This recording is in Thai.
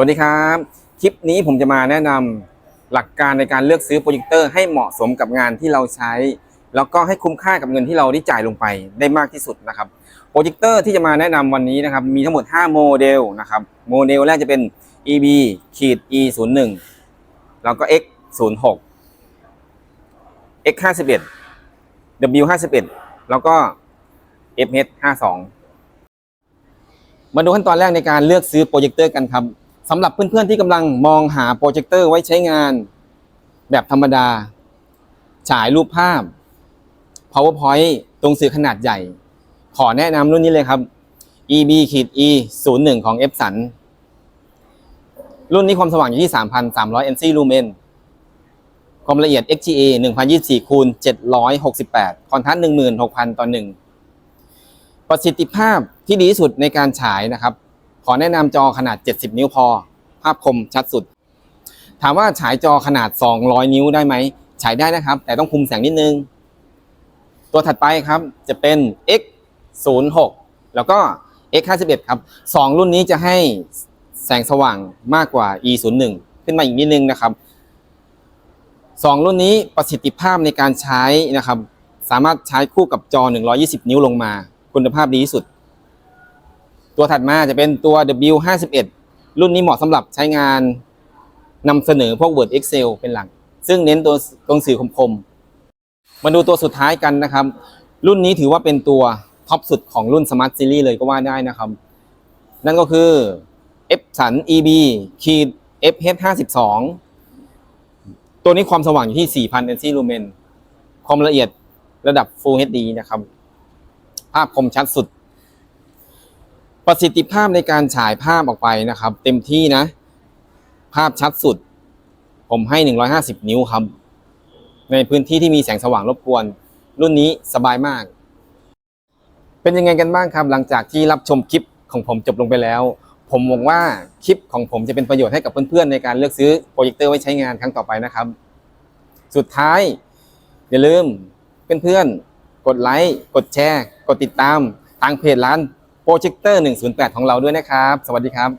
สวัสดีครับ คลิปนี้ผมจะมาแนะนำหลักการในการเลือกซื้อโปรเจคเตอร์ให้เหมาะสมกับงานที่เราใช้ แล้วก็ให้คุ้มค่ากับเงินที่เราได้จ่ายลงไปได้มากที่สุดนะครับโปรเจคเตอร์ที่จะมาแนะนำวันนี้นะครับมีทั้งหมด 5 โมเดลนะครับโมเดลแรกจะเป็น EB ขีด E 0 1แล้วก็ X 0 6 X 5 1 W 5 1แล้วก็ FH 5 2มาดูขั้นตอนแรกในการเลือกซื้อโปรเจคเตอร์กันครับ สำหรับเพื่อนๆที่กำลังมองหาโปรเจคเตอร์ไว้ใช้งาน แบบธรรมดา ฉายรูปภาพ PowerPoint ตรงสื่อขนาดใหญ่ ขอแนะนำรุ่นนี้เลยครับ EB E 0 1ของ Epson รุ่นนี้ความสว่างอยู่ที่ 3,300 NC lumen ความละเอียด XGA 1024คูณ768 คอนทราสต์16,000 ต่อ 1 ประสิทธิภาพที่ดีที่สุดในการฉายนะครับ อแนะนำจอขนาด 70 นิ้วพอ ภาพคมชัดสุด ถามว่าฉายจอขนาด 200 นิ้วได้ไหมฉายได้นะครับ แต่ต้องคุมแสงนิดนึง ตัวถัดไปครับจะเป็น X 0 6แล้วก็ X 5 1ครับ2รุ่นนี้จะให้แสงสว่างมากกว่า E 0 1ขึ้นมาอีกนิดนึงนะครับ2รุ่นนี้ประสิทธิภาพในการใช้นะครับ สามารถใช้คู่กับจอ 120 นิ้วลงมา คุณภาพดีที่สุด ตัวถัดมาจะเป็นตัว W 5 1 รุ่นนี้เหมาะสำหรับใช้งานนำเสนอพวก Word Excel เป็นหลัก ซึ่งเน้นตัวตรงสื่อคมๆ มาดูตัวสุดท้ายกันนะครับ รุ่นนี้ถือว่าเป็นตัวท็อปสุดของรุ่น Smart Series เลยก็ว่าได้นะครับ นั่นก็คือ Epson EB ขีด FH 52ตัวนี้ความสว่างอยู่ที่ 4,000 NC lumen ความละเอียดระดับ Full HD นะครับ ภาพคมชัดสุด ประสิทธิภาพในการฉายภาพออกไปนะครับ เต็มที่นะ ภาพชัดสุด ผมให้ 150 นิ้วครับ ในพื้นที่ที่มีแสงสว่างรบกวน รุ่นนี้สบายมาก เป็นยังไงกันบ้างครับ หลังจากที่รับชมคลิปของผมจบลงไปแล้ว ผมหวังว่าคลิปของผมจะเป็นประโยชน์ให้กับเพื่อนๆในการเลือกซื้อโปรเจคเตอร์ไว้ใช้งานครั้งต่อไปนะครับ สุดท้าย อย่าลืมเพื่อนๆกดไลค์กดแชร์ กดติดตามทางเพจร้าน โปรเจคเตอร์ 108 ของเราด้วยนะครับ สวัสดีครับ